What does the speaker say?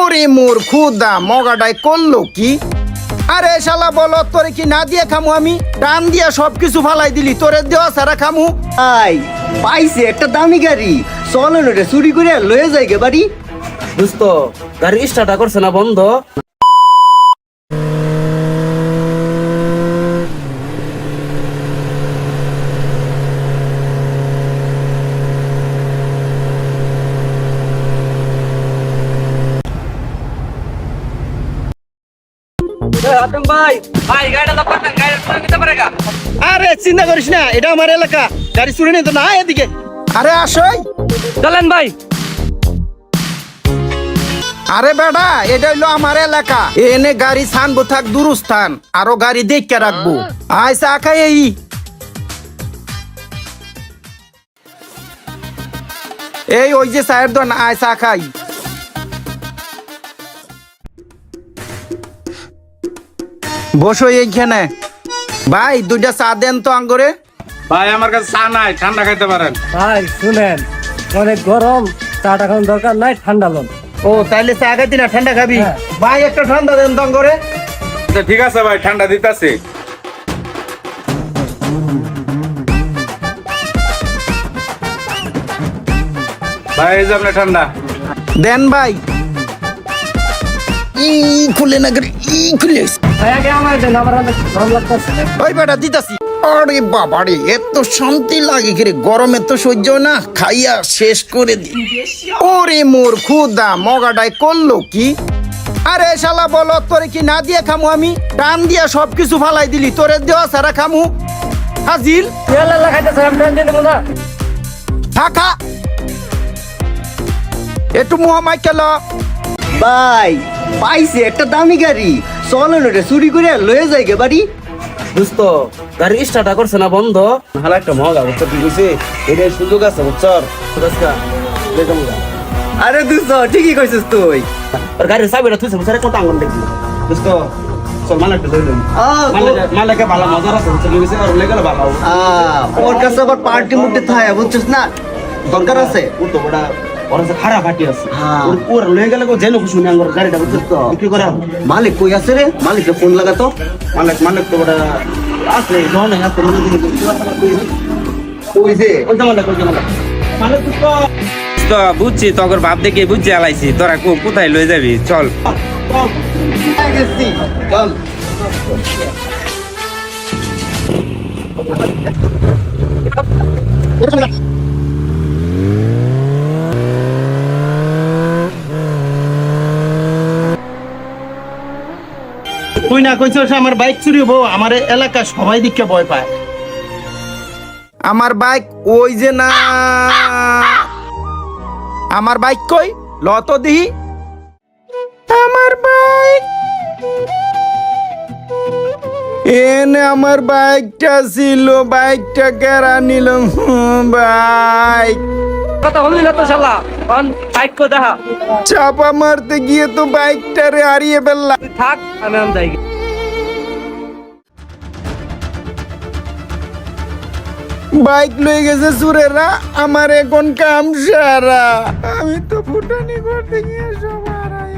ওরে মোর খুদা মগাটাই করল কি? আরে শালা বলো তোরে কি না দিয়ে খামু আমি? টান দিয়া সবকিছু ফালাই দিলি, তোরে দেওয়া সারা খামু? আই, পাইছে একটা দামি গাড়ি। চলেন ওটা চুরি করে লয়ে যাই গে বাড়ি। দোস্ত, গাড়ি স্টার্ট করছে না বন্ধ? ভাই। ভাই গাড়িটা তো পাঠান গাড়ি করে নিতে পারে গা। আরে চিন্তা করিস না এটা আমার এলাকা। গাড়ি চুরি নেই তো না এদিকে। আরে আসই। চলেন ভাই। আরে বেটা এটা হইল আমার এলাকা। এনে গাড়ি ছানবো থাক দূরস্থান। আরও গাড়ি দেখকে রাখব। আয় চা খাই এই। এই ওই যে চায়ের দোকান আয় চা খাই। বসো এইখানে। ভাই দুইটা চা দেন তো আঙ্গরে। ভাই আমার কাছে চা নাই ঠান্ডা খাইতে পারেন। ভাই শুনেন অনেক গরম চাটা খাওয়ার দরকার নাই ঠান্ডা লোন। ও তাইলে চা খাইতি না ঠান্ডা খাবি। হ্যাঁ। ভাই একটা ঠান্ডা দেন তো আঙ্গরে। আচ্ছা, ঠিক আছে ভাই ঠান্ডা দিতেছি। ভাই এই যে আপনার ঠান্ডা। দেন ভাই। ই খুলে না ই খুলে ভাই বেটা দিতাছি। আরে বাবা রে এত শান্তি লাগে কি রে? গরমে তো সহ্য না খাইয়া শেষ করে দি। ওরে মোর খুদা মগাটাই করল কি? আরে শালা বলো তোরে কি না দিয়ে খামু আমি? টান দিয়া সবকিছু ফালাই দিলি তোরে দেওয়া সারা খামু? হাজিল থাকা। একটু মুহাম্মাই কেল ভাই পাইছে একটা দামি গাড়ি। চলেন ওটা চুরি করে লয়ে যাই গে বাড়ি। দোস্ত গাড়ি স্টার্ট করছে না বন্ধ? হালা একটা মজা বুঝছ কি কইছি এটা সুযোগ আছে বুঝছা? আরে দুস ঠিকই কইছিস তুই। আর গাড়ির চাবিটা তুই বুঝছারে কত আঙ্গুল দেখবি? দোস্ত ভালো আছে ভালো ওর কাছে আবার পার্টি মুটে থাকে বুঝছিস না? দরকার আছে? ওর কাছে খারাপ পার্টি আছে। হ্যাঁ। ওর ওর লয়ে গেলে যেন খুশি নি আঙ্গুর গাড়িটা বুঝছ তো? বিক্রি করে? মালিক কই আছে রে? মালিককে ফোন লাগাতো। মালিক মালিক তো ওই যে ওই মালিক ওই মালিক। মালিক তো তো বুঝছি তোর ভাব দেখে বুঝছি আলাইছি। তোরা কো- কোথায় লয়ে যাবি? চল। চল। তুই না কইছিস আমার বাইক চুরি হব, আমার এলাকা সবাই দিকে ভয় পায়। আমার বাইক ওই যে না। আমার বাইক কই? লত দিহি আমার বাইক। এনে আমার বাইকটা ছিল, বাইকটা কেরা নিল বাইক। কথা হলি না তো শালা। অন বাইক কো দেখা। চাপা মারতে গিয়ে তো বাইকটারে হারিয়ে ফেললাম। থাক আমি আম যাই বাইক লয়ে গেছে সুরেরা আমার এখন কাম সারা। আমি তো ফুটানি করতে গিয়ে সব হারাই